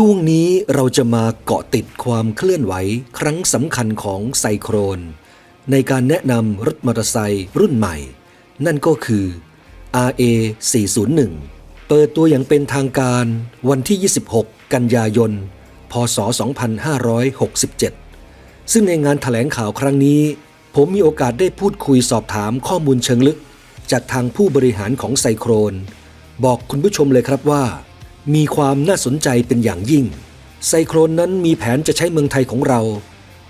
ช่วงนี้เราจะมาเกาะติดความเคลื่อนไหวครั้งสำคัญของไซโครน ในการแนะนำรถมอเตอร์ไซค์รุ่นใหม่ นั่นก็คือ RA 401 เปิดตัวอย่างเป็นทางการวันที่ 26 กันยายน พศ 2567 ซึ่งในงานถแถลงข่าวครั้งนี้ ผมมีโอกาสได้พูดคุยสอบถามข้อมูลเชิงลึก จากทางผู้บริหารของไซโครน บอกคุณผู้ชมเลยครับว่า มีความน่าสนใจเป็นอย่างยิ่ง ไซโครนนั้นมีแผนจะใช้เมืองไทยของเรา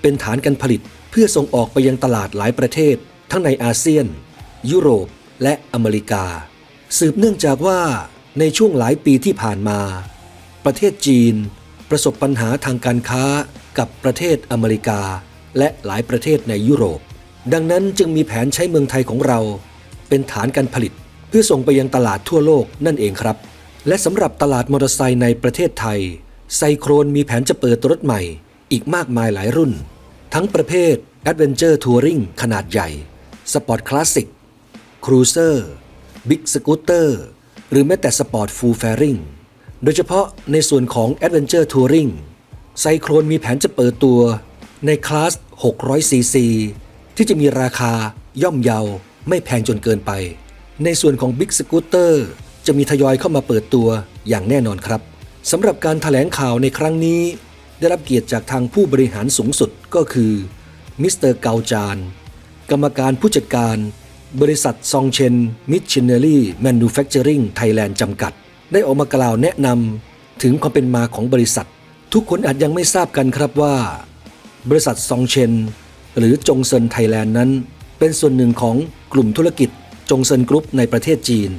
เป็นฐานการผลิตเพื่อส่งออกไปยังตลาดหลายประเทศ ทั้งในอาเซียน ยุโรปและอเมริกา สืบเนื่องจากว่าในช่วงหลายปีที่ผ่านมา ประเทศจีน ประสบปัญหาทางการค้ากับประเทศอเมริกา และหลายประเทศในยุโรป ดังนั้นจึงมีแผนใช้เมืองไทยของเรา เป็นฐานการผลิตเพื่อส่งไปยังตลาดทั่วโลกนั่นเองครับ และสำหรับตลาดมอเตอร์ไซค์ในประเทศไทย ไซโครนมีแผนจะเปิดรถใหม่ อีกมากมายหลายรุ่น ทั้งประเภท Adventure Touring ขนาดใหญ่ Sport Classic ครูเซอร์บิ๊กสกูตเตอร์หรือแม้แต่สปอร์ตฟูลแฟริงโดยเฉพาะในส่วนของ Adventure Touring ไซโครนมีแผนจะเปิดตัวในคลาส 600ซีซีที่จะมีราคาย่อมเยาไม่แพงจนเกินไป ในส่วนของ Big Scooter จะมีทยอยเข้ามาเปิดตัวอย่างแน่นอนครับสำหรับการถแถลงข่าวในครั้งนี้ ได้รับเกียรติจากทางผู้บริหารสูงสุดก็คือมิสเตอร์เกาจานกรรมการผู้จัดการ บริษัทซองเชนมิชชันเนอรี่แมนูแฟคเจอริงไทยแลนด์จำกัด ได้ออกมากล่าวแนะนำถึงความเป็นมาของบริษัท ทุกคนอาจยังไม่ทราบกันครับว่า บริษัทซองเชนหรือจงเซินไทยแลนด์นั้น เป็นส่วนหนึ่งของกลุ่มธุรกิจจงเซินกรุ๊ปในประเทศจีน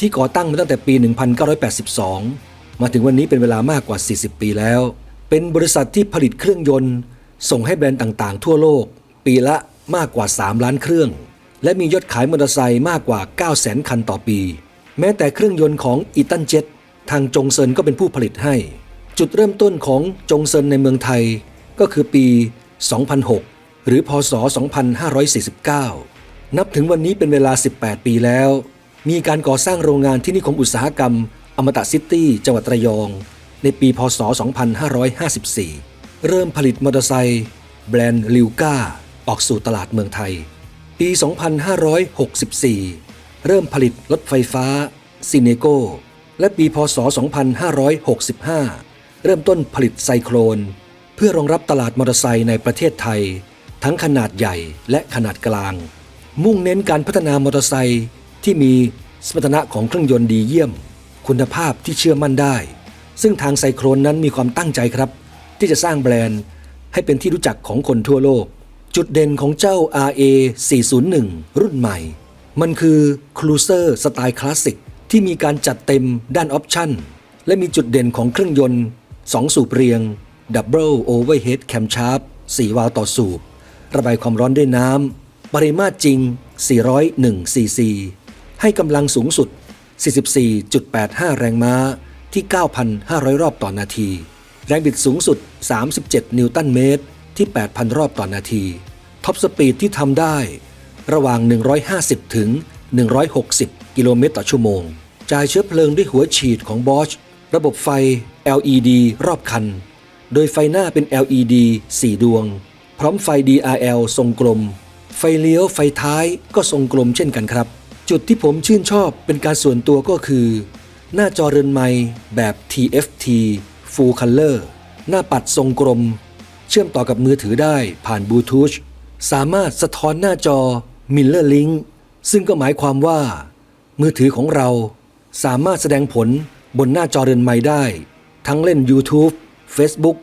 ที่ก่อตั้งมาตั้งแต่ปี 1982 มาถึงวันนี้เป็นเวลามากกว่า 40 ปีแล้ว เป็นบริษัทที่ผลิตเครื่องยนต์ ส่งให้แบรนด์ต่างๆ ทั่วโลก ปีละมากกว่า 3 ล้านเครื่อง และมียอดขายมอเตอร์ไซค์มากกว่า 9 0 0 0 0 0 คันต่อปี แม้แต่เครื่องยนต์ของอีตันเจ็ตทางจงเซินก็เป็นผู้ผลิตให้ จุดเริ่มต้นของจงเซินในเมืองไทย ก็คือปี 2006 หรือพศ 2549 นับถึงวันนี้เป็นเวลา 18 ปีแล้ว มีการก่อสร้างโรงงานที่นิคมอุตสาหกรรม อมตะซิตี้ จังหวัดระยอง ในปี พศ 2554 เริ่มผลิตมอเตอร์ไซค์แบรนด์ลิวก้า ออกสู่ตลาดเมืองไทย ปี 2564 เริ่มผลิตรถไฟฟ้าซิเนโกและปี พศ 2565 เริ่มต้นผลิตไซโครน เพื่อรองรับตลาดมอเตอร์ไซค์ในประเทศไทย ทั้งขนาดใหญ่และขนาดกลาง มุ่งเน้นการพัฒนามอเตอร์ไซค์ ที่มีสมรรถนะของเครื่องยนต์ดีเยี่ยม คุณภาพที่เชื่อมั่นได้ ซึ่งทางไซโครนนั้นมีความตั้งใจครับ ที่จะสร้างแบรนด์ ให้เป็นที่รู้จักของคนทั่วโลก จุดเด่นของเจ้า RA 401 รุ่นใหม่ มันคือครูเซอร์สไตล์คลาสสิกที่มีการจัดเต็มด้านออปชั่นและมีจุดเด่นของเครื่องยนต์ 2 สูบเรียง Double Overhead Camshaft 4วาล์วต่อสูบ ระบายความร้อนด้วยน้ำ ปริมาตรจริง 401ซีซี ให้กำลังสูงสุด 44.85 แรงม้าที่ 9,500 รอบต่อนาที แรงบิดสูงสุด 37 นิวตันเมตรที่ 8,000 รอบต่อนาที ท็อปสปีดที่ทำได้ ระหว่าง 150 ถึง 160 กิโลเมตรต่อชั่วโมง จ่ายเชื้อเพลิงด้วยหัวฉีดของ Bosch ระบบไฟ LED รอบคัน โดยไฟหน้าเป็น LED 4 ดวง พร้อมไฟ DRL ทรงกลม ไฟเลี้ยวไฟท้ายก็ทรงกลมเช่นกันครับ จุดที่ผมชื่นชอบเป็นการส่วนตัวก็คือ หน้าจอเรือนไม้แบบ TFT Full Color หน้าปัดทรงกลม เชื่อมต่อกับมือถือได้ผ่านบลูทูธสามารถสะท้อนหน้าจอ Mirror Link ซึ่งก็หมายความว่า มือถือของเราสามารถแสดงผลบนหน้าจอเรือนไม้ได้ ทั้งเล่น YouTube Facebook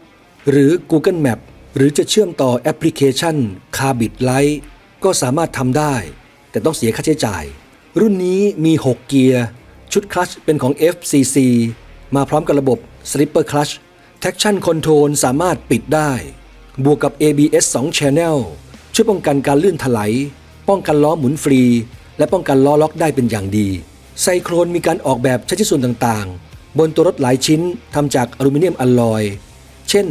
หรือ Google Map หรือจะเชื่อมต่อแอปพลิเคชัน Carbit Light ก็สามารถทำได้ แต่ต้องเสียค่าใช้จ่าย รุ่นนี้มี 6 เกียร์ ชุดคลัชเป็นของ FCC มาพร้อมกับระบบ Slipper Clutch Traction Control สามารถปิดได้ บวกกับ ABS 2 Channel ช่วยป้องกันการลื่นถลายป้องกันล้อหมุนฟรี และป้องกันล้อล็อกได้เป็นอย่างดี ไซโครนมีการออกแบบใช้ชิ้นส่วนต่างๆ บนตัวรถหลายชิ้นทำจากอลูมิเนียมอลลอย เช่น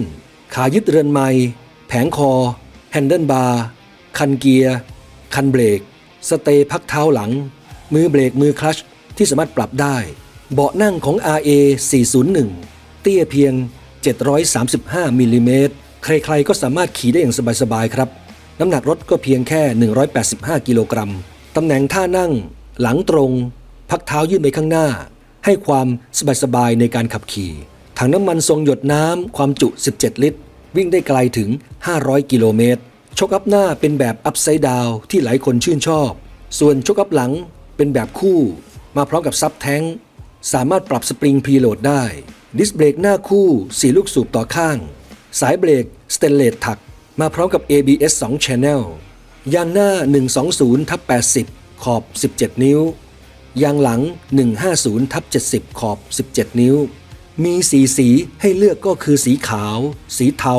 ขายึดเรือนไม้แผงคอ แฮนเดิลบาร์ คันเกียร์ คันเบรก สเตย์พักเท้าหลัง มือเบรกมือคลัชที่สามารถปรับได้ เบาะนั่งของ RA 401 เตี้ยเพียง 735มิลลิเมตรใครๆก็สามารถขี่ได้อย่างสบายๆครับ น้ำหนักรถก็เพียงแค่ 185 กิโลกรัมตำแหน่งท่านั่ง หลังตรง พักเท้ายื่นไปข้างหน้า ให้ความสบายๆในการขับขี่ถังน้ำมันทรงหยดน้ำความจุ 17 ลิตร วิ่งได้ไกลถึง 500 กิโลเมตรชกอัพหน้าเป็นแบบอัพไซด์ดาวที่หลายคนชื่นชอบ ส่วนชกอัพหลัง เป็นแบบคู่ มาพร้อมกับซับแท้งสามารถปรับสปริงพรีโหลดได้ ดิสเบรกหน้าคู่ 4 ลูกสูบต่อข้าง สายเบรกสเตนเลสถัก มาพร้อมกับ ABS 2 Channel ยางหน้า 120ทับ80 ขอบ 17 นิ้ว ยางหลัง 150ทับ70 ขอบ 17 นิ้ว มีสีสีให้เลือกก็คือสีขาว สีเทา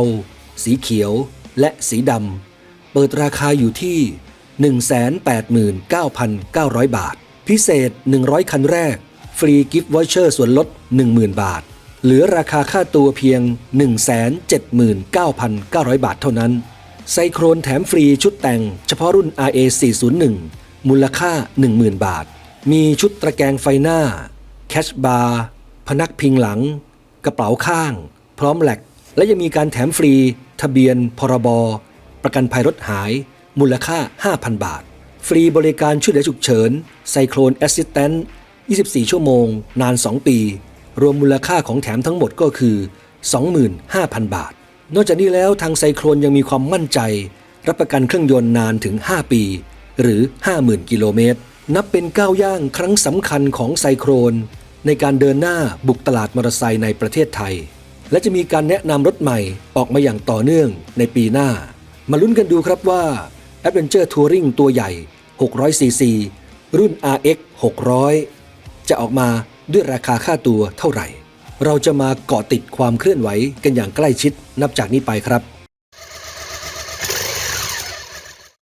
สีเขียว และสีดำ เปิดราคาอยู่ที่ 189,900 บาท พิเศษ 100 คันแรก ฟรีกิฟต์วอเชอร์ส่วนลด 10,000 บาท เหลือราคาค่าตัวเพียง 179,900 บาทเท่านั้น ไซโครนแถมฟรีชุดแต่ง เฉพาะรุ่น RA 401มูลค่า 10,000 บาท มีชุดตะแกรงไฟหน้า แคชบาร์ พนักพิงหลัง กระเป๋าข้าง พร้อมแหลกและยังมีการแถมฟรี ทะเบียน พรบ ประกันภัยรถหาย มูลค่า 5,000 บาท ฟรีบริการช่วยเหลือฉุกเฉินไซโครนแอสซิสแตนต์24 ชั่วโมง นาน 2 ปี รวมมูลค่าของแถมทั้งหมดก็คือ 25,000 บาท นอกจากนี้แล้วทางไซโครนยังมีความมั่นใจ รับประกันเครื่องยนต์นานถึง 5 ปี หรือ 50,000 กิโลเมตร นับเป็นก้าวย่างครั้งสำคัญของไซโครนในการเดินหน้าบุกตลาดมอเตอร์ไซค์ในประเทศไทย และจะมีการแนะนำรถใหม่ออกมาอย่างต่อเนื่องในปีหน้า มาลุ้นกันดูครับว่า Adventure Touring ตัวใหญ่ 600cc รุ่น RX 600 จะออกมาด้วยราคาค่าตัวเท่าไหร่ เราจะมาเกาะติดความเคลื่อนไหวกันอย่างใกล้ชิดนับจากนี้ไปครับ